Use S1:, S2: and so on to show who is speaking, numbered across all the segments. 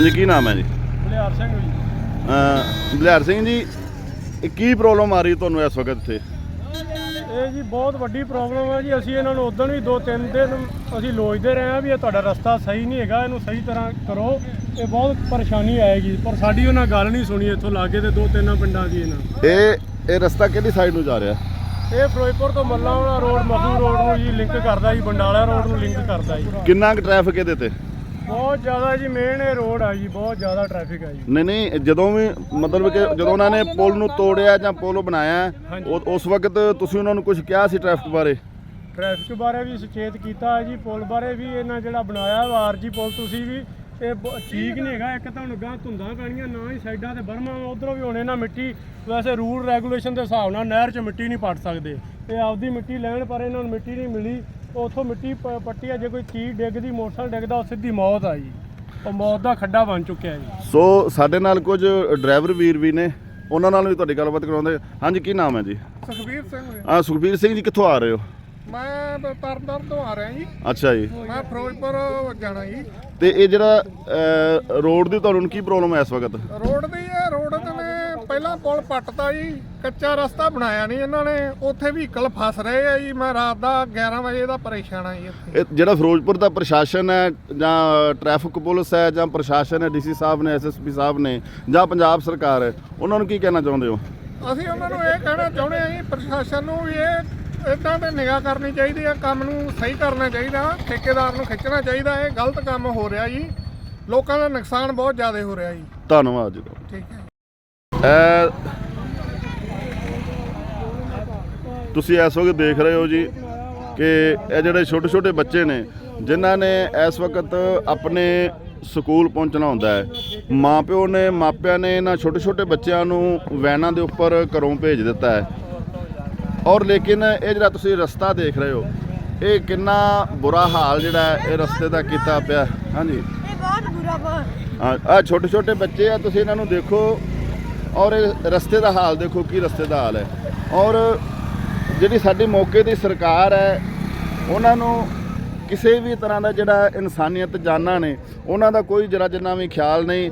S1: ਹਾਂਜੀ ਕੀ ਨਾਮ ਹੈ ਜੀ?
S2: ਬਲਿਆਰ ਸਿੰਘ ਜੀ।
S1: ਅਹ ਬਲਿਹਾਰ ਸਿੰਘ ਜੀ ਇਹ ਕੀ ਪ੍ਰੋਬਲਮ ਆ ਰਹੀ ਤੁਹਾਨੂੰ ਇਸ ਵਕਤ ਇੱਥੇ?
S2: ਇਹ ਜੀ ਬਹੁਤ ਵੱਡੀ ਪ੍ਰੋਬਲਮ ਹੈ ਜੀ। ਅਸੀਂ ਇਹਨਾਂ ਨੂੰ ਉਦੋਂ ਵੀ ਦੋ ਤਿੰਨ ਦਿਨ ਅਸੀਂ ਲੋਚਦੇ ਰਹੇ ਹਾਂ ਵੀ ਇਹ ਤੁਹਾਡਾ ਰਸਤਾ ਸਹੀ ਨਹੀਂ ਹੈਗਾ ਇਹਨੂੰ ਸਹੀ ਤਰ੍ਹਾਂ ਕਰੋ। ਇਹ ਬਹੁਤ ਪਰੇਸ਼ਾਨੀ ਆਏਗੀ ਪਰ ਸਾਡੀ ਉਹਨਾਂ ਗੱਲ ਨਹੀਂ ਸੁਣੀ ਇੱਥੋਂ ਲਾਗੇ ਦੇ ਦੋ ਤਿੰਨ ਪਿੰਡਾਂ ਦੀ ਇਹਨਾਂ।
S1: ਇਹ ਇਹ ਰਸਤਾ ਕਿਹੜੀ ਸਾਈਡ ਨੂੰ ਜਾ ਰਿਹਾ?
S2: ਇਹ ਫਿਰੋਜ਼ਪੁਰ ਤੋਂ ਮੱਲਾਂਵਾਲਾ ਰੋਡ ਮਖੂ ਰੋਡ ਨੂੰ ਜੀ ਲਿੰਕ ਕਰਦਾ ਜੀ ਬੰਡਾਲਾ ਰੋਡ ਨੂੰ ਲਿੰਕ ਕਰਦਾ ਜੀ।
S1: ਕਿੰਨਾ ਕੁ ਟ੍ਰੈਫਿਕ ਇਹਦੇ ਤੇ?
S2: ਬਹੁਤ ਜ਼ਿਆਦਾ ਜੀ ਮੇਨ ਇਹ ਰੋਡ ਆ ਜੀ ਬਹੁਤ ਜ਼ਿਆਦਾ ਟ੍ਰੈਫਿਕ ਹੈ ਜੀ।
S1: ਨਹੀਂ ਨਹੀਂ ਜਦੋਂ ਵੀ ਮਤਲਬ ਕਿ ਜਦੋਂ ਉਹਨਾਂ ਨੇ ਪੁਲ ਨੂੰ ਤੋੜਿਆ ਜਾਂ ਪੁਲ ਬਣਾਇਆ
S2: ਹਾਂਜੀ।
S1: ਉਹ- ਉਸ ਵਕਤ ਤੁਸੀਂ ਉਹਨਾਂ ਨੂੰ ਕੁਝ ਕਿਹਾ ਸੀ ਟ੍ਰੈਫਿਕ ਬਾਰੇ?
S2: ਟ੍ਰੈਫਿਕ ਬਾਰੇ ਵੀ ਸੁਚੇਤ ਕੀਤਾ ਹੈ ਜੀ ਪੁਲ ਬਾਰੇ ਵੀ ਇਹਨਾਂ ਜਿਹੜਾ ਬਣਾਇਆ ਵਾ ਆਰਜੀ ਪੁਲ ਤੁਸੀਂ ਵੀ ਇਹ ਬ- ਠੀਕ ਨਹੀਂ ਹੈਗਾ ਇੱਕ ਤਾਂ ਹੁਣ ਗਾਂ ਧੁੰਦਾਂ ਪੈਣੀਆਂ ਨਾ ਹੀ ਸਾਈਡਾਂ ਤੇ ਬਰਮਾ ਉਧਰੋਂ ਵੀ ਹੁਣ ਇਹਨਾਂ ਮਿੱਟੀ ਵੈਸੇ ਰੂਲ ਰੈਗੂਲੇਸ਼ਨ ਦੇ ਹਿਸਾਬ ਨਾਲ ਨਹਿਰ 'ਚ ਮਿੱਟੀ ਨਹੀਂ ਪੱਟ ਸਕਦੇ। ਇਹ ਆਪਦੀ ਮਿੱਟੀ ਲੈਣ ਪਰ ਇਹਨਾਂ ਨੂੰ ਮਿੱਟੀ ਨਹੀਂ ਮਿਲੀ। ਉਥੋਂ ਮਿੱਟੀ ਪ- ਪੱਟੀ ਆ ਜੇ ਕੋਈ ਚੀਜ਼ ਡਿੱਗਦੀ ਮੋਟਰਸਾਈਕਲ ਡਿੱਗਦਾ ਉਹ ਸਿੱਧੀ ਮੌਤ ਆ ਜੀ। ਉਹ ਮੌਤ ਦਾ ਖੱਡਾ ਬਣ ਚੁੱਕਿਆ ਜੀ।
S1: ਸੋ ਸਾਡੇ ਨਾਲ ਕੁਝ ਡਰਾਈਵਰ ਵੀਰ ਵੀ ਨੇ ਉਹਨਾਂ ਨਾਲ ਵੀ ਤੁਹਾਡੀ ਗੱਲਬਾਤ ਕਰਾਉਂਦੇ ਹਾਂਜੀ ਕੀ ਨਾਮ ਹੈ ਜੀ?
S3: ਸੁਖਬੀਰ ਸਿੰਘ
S1: ਆ ਸੁਖਬੀਰ ਸਿੰਘ ਜੀ ਕਿੱਥੋਂ ਆ ਰਹੇ ਹੋ?
S3: ਮੈਂ ਤਰਨਤਾਰਨ ਤੋਂ ਆ ਰਿਹਾ ਜੀ।
S1: ਅੱਛਾ ਜੀ।
S3: ਮੈਂ ਫਿਰੋਜ਼ਪੁਰ ਜਾਣਾ ਜੀ।
S1: ਤੇ ਇਹ ਜਿਹੜਾ ਅਹ, ਰੋਡ ਦੀ ਤੁਹਾਨੂੰ ਕੀ ਪ੍ਰੋਬਲਮ ਹੈ ਇਸ ਵਕਤ?
S3: ਰੋਡ ਦੀ ਇਹ ਪੁਲ ਪੱਟਤਾ ਜੀ ਕੱਚਾ ਰਸਤਾ ਬਣਾਇਆ ਨਹੀਂ ਇਹਨਾਂ ਨੇ ਉੱਥੇ ਵਹੀਕਲ ਫਸ ਰਹੇ ਆ ਜੀ ਮੈਂ ਰਾਤ ਦਾ 11 ਵਜੇ ਦਾ ਪਰੇਸ਼ਾਨ ਆ ਜੀ ਇੱਥੇ।
S1: ਇਹ ਜਿਹੜਾ ਫਿਰੋਜ਼ਪੁਰ ਦਾ ਪ੍ਰਸ਼ਾਸਨ ਹੈ ਜਾਂ ਟ੍ਰੈਫਿਕ ਪੁਲਿਸ ਹੈ ਜਾਂ ਪ੍ਰਸ਼ਾਸਨ ਹੈ ਡੀਸੀ ਸਾਹਿਬ ਨੇ ਐਸਐਸਪੀ ਸਾਹਿਬ ਨੇ ਜਾਂ ਪੰਜਾਬ ਸਰਕਾਰ ਹੈ ਉਹਨਾਂ ਨੂੰ ਕੀ ਕਹਿਣਾ ਚਾਹੁੰਦੇ ਹੋ?
S3: ਅਸੀਂ ਉਹਨਾਂ ਨੂੰ ਇਹ ਕਹਿਣਾ ਚਾਹੁੰਦੇ ਆ ਜੀ ਪ੍ਰਸ਼ਾਸਨ ਨੂੰ ਵੀ ਇਹ ਇਦਾਂ ਤੇ ਨਿਗਾਹ ਕਰਨੀ ਚਾਹੀਦੀ ਆ ਕੰਮ ਨੂੰ ਸਹੀ ਕਰਨਾ ਚਾਹੀਦਾ ਠੇਕੇਦਾਰ ਨੂੰ ਖਿੱਚਣਾ ਚਾਹੀਦਾ ਇਹ ਗਲਤ ਕੰਮ ਹੋ ਰਿਹਾ ਜੀ ਲੋਕਾਂ ਦਾ ਨੁਕਸਾਨ ਬਹੁਤ ਜ਼ਿਆਦਾ ਹੋ ਰਿਹਾ ਜੀ।
S1: ਧੰਨਵਾਦ ਜੀ।
S3: ਠੀਕ ਹੈ।
S1: ਤੁਸੀਂ ਇਸ ਵਕਤ ਦੇਖ ਰਹੇ ਹੋ ਜੀ ਕਿ ਇਹ ਜਿਹੜੇ ਛੋਟੇ ਛੋਟੇ ਬੱਚੇ ਨੇ ਜਿਨ੍ਹਾਂ ਨੇ ਇਸ ਵਕਤ ਆਪਣੇ ਸਕੂਲ ਪਹੁੰਚਣਾ ਹੁੰਦਾ ਹੈ। ਮਾਪਿਓ ਨੇ ਮਾਪਿਆਂ ਨੇ ਇਹਨਾਂ ਛੋਟੇ ਛੋਟੇ ਬੱਚਿਆਂ ਨੂੰ ਵੈਨਾਂ ਦੇ ਉੱਪਰ ਘਰੋਂ ਭੇਜ ਦਿੱਤਾ ਹੈ। ਔਰ ਲੇਕਿਨ ਇਹ ਜਿਹੜਾ ਤੁਸੀਂ ਰਸਤਾ ਦੇਖ ਰਹੇ ਹੋ ਇਹ ਕਿੰਨਾ ਬੁਰਾ ਹਾਲ ਜਿਹੜਾ ਹੈ ਇਹ ਰਸਤੇ ਦਾ ਕੀਤਾ ਪਿਆ। ਹਾਂਜੀ।
S4: ਇਹ ਬਹੁਤ ਬੁਰਾ ਬਹੁਤ
S1: ਆ ਛੋਟੇ ਛੋਟੇ ਬੱਚੇ ਆ ਤੁਸੀਂ ਇਹਨਾਂ ਨੂੰ ਦੇਖੋ। ਔਰ ਇਹ ਰਸਤੇ ਦਾ ਹਾਲ ਦੇਖੋ ਕੀ ਰਸਤੇ ਦਾ ਹਾਲ ਹੈ। ਔਰ ਜਿਹੜੀ ਸਾਡੀ ਮੌਕੇ ਦੀ ਸਰਕਾਰ ਹੈ, ਉਹਨਾਂ ਨੂੰ ਕਿਸੇ ਵੀ ਤਰ੍ਹਾਂ ਦਾ ਜਿਹੜਾ ਇਨਸਾਨੀਅਤ ਜਾਨਾਂ ਨੇ, ਉਹਨਾਂ ਦਾ ਕੋਈ ਜਰਾ ਜਿੰਨਾ ਵੀ ਖਿਆਲ ਨਹੀਂ।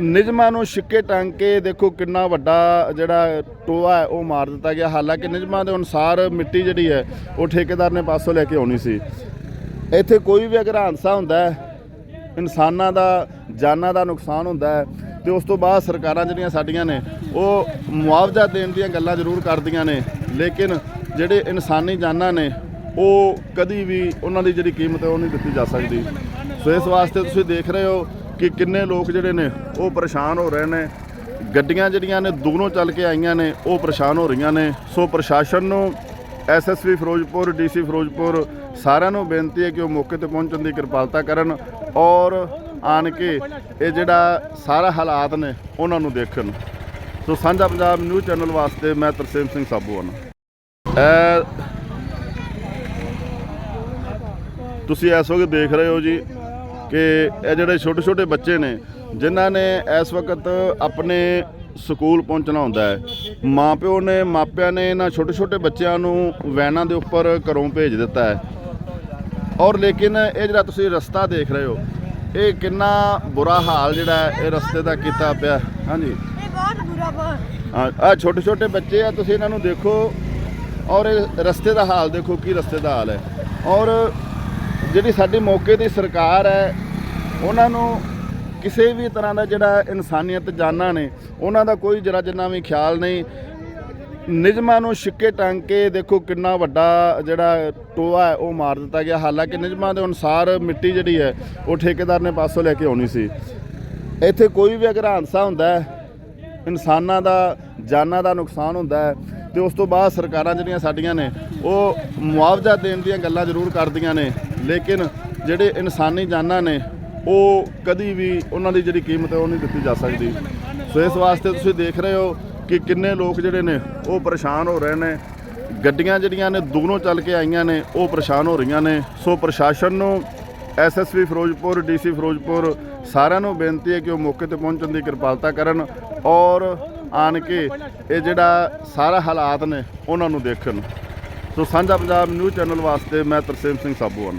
S1: ਨਿਯਮਾਂ ਨੂੰ ਛਿੱਕੇ ਟੰਗ ਕੇ ਦੇਖੋ ਕਿੰਨਾ ਵੱਡਾ ਜਿਹੜਾ ਟੋਆ ਹੈ, ਉਹ ਮਾਰ ਦਿੱਤਾ ਗਿਆ। ਹਾਲਾਂਕਿ ਨਿਯਮਾਂ ਦੇ ਅਨੁਸਾਰ ਮਿੱਟੀ ਜਿਹੜੀ ਹੈ, ਉਹ ਠੇਕੇਦਾਰ ਨੇ ਪਾਸੋਂ ਲੈ ਕੇ ਆਉਣੀ ਸੀ। ਇੱਥੇ ਕੋਈ ਵੀ ਅਗਰ ਹਾਦਸਾ ਹੁੰਦਾ ਹੈ, ਇਨਸਾਨਾਂ ਦਾ, ਜਾਨਾਂ ਦਾ ਨੁਕਸਾਨ ਹੁੰਦਾ ਹੈ ਤੇ ਉਸ ਤੋਂ ਬਾਅਦ ਸਰਕਾਰਾਂ ਜਿਹੜੀਆਂ ਸਾਡੀਆਂ ਨੇ, ਉਹ ਮੁਆਵਜ਼ਾ ਦੇਣ ਦੀਆਂ ਗੱਲਾਂ ਜ਼ਰੂਰ ਕਰਦੀਆਂ ਨੇ। ਲੇਕਿਨ ਜਿਹੜੇ ਇਨਸਾਨੀ ਜਾਨਾਂ ਨੇ, ਉਹ ਕਦੀ ਵੀ ਉਹਨਾਂ ਦੀ ਜਿਹੜੀ ਕੀਮਤ ਹੈ, ਉਹ ਨਹੀਂ ਦਿੱਤੀ ਜਾ ਸਕਦੀ। ਸੋ ਇਸ ਵਾਸਤੇ ਤੁਸੀਂ ਦੇਖ ਰਹੇ ਹੋ ਕਿ ਕਿੰਨੇ ਲੋਕ ਜਿਹੜੇ ਨੇ, ਉਹ ਪਰੇਸ਼ਾਨ ਹੋ ਰਹੇ ਨੇ। ਗੱਡੀਆਂ ਜਿਹੜੀਆਂ ਨੇ, ਦੂਰੋਂ ਚੱਲ ਕੇ ਆਈਆਂ ਨੇ, ਉਹ ਪਰੇਸ਼ਾਨ ਹੋ ਰਹੀਆਂ ਨੇ। ਸੋ ਪ੍ਰਸ਼ਾਸਨ ਨੂੰ ਐਸਐਸਪੀ ਫਿਰੋਜ਼ਪੁਰ ਡੀਸੀ ਫਿਰੋਜ਼ਪੁਰ ਸਾਰਿਆਂ ਨੂੰ ਬੇਨਤੀ ਹੈ ਕਿ ਉਹ ਮੌਕੇ ਤੇ ਪਹੁੰਚਣ ਦੀ ਕਿਰਪਾਲਤਾ ਕਰਨ ਔਰ ਆਣ ਕੇ ਇਹ ਜਿਹੜਾ ਸਾਰਾ ਹਾਲਾਤ ਨੇ ਉਹਨਾਂ ਨੂੰ ਦੇਖਣ। ਸੋ ਸਾਂਝਾ ਪੰਜਾਬ ਨਿਊਜ਼ ਚੈਨਲ ਵਾਸਤੇ ਮੈਂ ਤਰਸੇਮ ਸਿੰਘ ਸਾਬੂ ਤੁਸੀਂ ਇਸ ਵਕਤ ਦੇਖ ਰਹੇ ਹੋ ਜੀ ਕਿ ਇਹ ਜਿਹੜੇ ਛੋਟੇ ਛੋਟੇ ਬੱਚੇ ਨੇ, ਜਿਨ੍ਹਾਂ ਨੇ ਇਸ ਵਕਤ ਆਪਣੇ ਸਕੂਲ ਪਹੁੰਚਣਾ ਹੁੰਦਾ ਹੈ। ਮਾਪਿਓ ਨੇ, ਮਾਪਿਆਂ ਨੇ ਇਹਨਾਂ ਛੋਟੇ ਛੋਟੇ ਬੱਚਿਆਂ ਨੂੰ ਵੈਨਾਂ ਦੇ ਉੱਪਰ ਘਰੋਂ ਭੇਜ ਦਿੱਤਾ ਹੈ। ਔਰ ਲੇਕਿਨ ਇਹ ਜਿਹੜਾ ਤੁਸੀਂ ਰਸਤਾ ਦੇਖ ਰਹੇ ਹੋ ਇਹ ਕਿੰਨਾ ਬੁਰਾ ਹਾਲ ਜਿਹੜਾ ਇਹ ਰਸਤੇ ਦਾ ਕੀਤਾ ਪਿਆ। ਹਾਂਜੀ।
S4: ਇਹ ਬਹੁਤ ਬੁਰਾ ਬਹੁਤ
S1: ਆ ਛੋਟੇ ਛੋਟੇ ਬੱਚੇ ਆ ਤੁਸੀਂ ਇਹਨਾਂ ਨੂੰ ਦੇਖੋ। ਔਰ ਇਹ ਰਸਤੇ ਦਾ ਹਾਲ ਦੇਖੋ ਕੀ ਰਸਤੇ ਦਾ ਹਾਲ ਹੈ। ਔਰ ਜਿਹੜੀ ਸਾਡੀ ਮੌਕੇ ਦੀ ਸਰਕਾਰ ਹੈ ਉਹਨਾਂ ਨੂੰ ਕਿਸੇ ਵੀ ਤਰ੍ਹਾਂ ਦਾ ਜਿਹੜਾ ਇਨਸਾਨੀਅਤ ਜਾਨਾਂ ਨੇ ਉਹਨਾਂ ਦਾ ਕੋਈ ਜਰਾ ਜਿੰਨਾ ਵੀ ਖਿਆਲ ਨਹੀਂ। ਨਿਯਮਾਂ ਨੂੰ ਛਿੱਕੇ ਟੰਗ ਕੇ ਦੇਖੋ ਕਿੰਨਾ ਵੱਡਾ ਜਿਹੜਾ ਟੋਆ ਹੈ, ਉਹ ਮਾਰ ਦਿੱਤਾ ਗਿਆ। ਹਾਲਾਂਕਿ ਨਿਯਮਾਂ ਦੇ ਅਨੁਸਾਰ ਮਿੱਟੀ ਜਿਹੜੀ ਹੈ, ਉਹ ਠੇਕੇਦਾਰ ਨੇ ਪਾਸੋਂ ਲੈ ਕੇ ਆਉਣੀ ਸੀ। ਇੱਥੇ ਕੋਈ ਵੀ ਅਗਰ ਹਾਦਸਾ ਹੁੰਦਾ ਹੈ, ਇਨਸਾਨਾਂ ਦਾ, ਜਾਨਾਂ ਦਾ ਨੁਕਸਾਨ ਹੁੰਦਾ ਹੈ ਤੇ ਉਸ ਤੋਂ ਬਾਅਦ ਸਰਕਾਰਾਂ ਜਿਹੜੀਆਂ ਸਾਡੀਆਂ ਨੇ, ਉਹ ਮੁਆਵਜ਼ਾ ਦੇਣ ਦੀਆਂ ਗੱਲਾਂ ਜ਼ਰੂਰ ਕਰਦੀਆਂ ਨੇ। ਲੇਕਿਨ ਜਿਹੜੇ ਇਨਸਾਨੀ ਜਾਨਾਂ ਨੇ, ਉਹ ਕਦੀ ਵੀ ਉਹਨਾਂ ਦੀ ਜਿਹੜੀ ਕੀਮਤ ਹੈ, ਉਹ ਨਹੀਂ ਦਿੱਤੀ ਜਾ ਸਕਦੀ। ਸੋ ਇਸ ਵਾਸਤੇ ਤੁਸੀਂ ਦੇਖ ਰਹੇ ਹੋ ਕਿ ਕਿੰਨੇ ਲੋਕ ਜਿਹੜੇ ਨੇ ਉਹ ਪਰੇਸ਼ਾਨ ਹੋ ਰਹੇ ਨੇ। ਗੱਡੀਆਂ ਜਿਹੜੀਆਂ ਨੇ ਦੂਰੋਂ ਚੱਲ ਕੇ ਆਈਆਂ ਨੇ, ਉਹ ਪਰੇਸ਼ਾਨ ਹੋ ਰਹੀਆਂ ਨੇ। ਸੋ ਪ੍ਰਸ਼ਾਸਨ ਨੂੰ ਐਸਐਸਪੀ ਫਿਰੋਜ਼ਪੁਰ ਡੀਸੀ ਫਿਰੋਜ਼ਪੁਰ ਸਾਰਿਆਂ ਨੂੰ ਬੇਨਤੀ ਹੈ ਕਿ ਉਹ ਮੌਕੇ ਤੇ ਪਹੁੰਚਣ ਦੀ ਕਿਰਪਾਲਤਾ ਕਰਨ ਔਰ ਆਣ ਕੇ ਇਹ ਜਿਹੜਾ ਸਾਰਾ ਹਾਲਾਤ ਨੇ, ਉਹਨਾਂ ਨੂੰ ਦੇਖਣ। ਸੋ ਸਾਂਝਾ ਪੰਜਾਬ ਨਿਊਜ਼ ਚੈਨਲ ਵਾਸਤੇ ਮੈਂ ਤਰਸੇਮ ਸਿੰਘ ਸਾਬੂ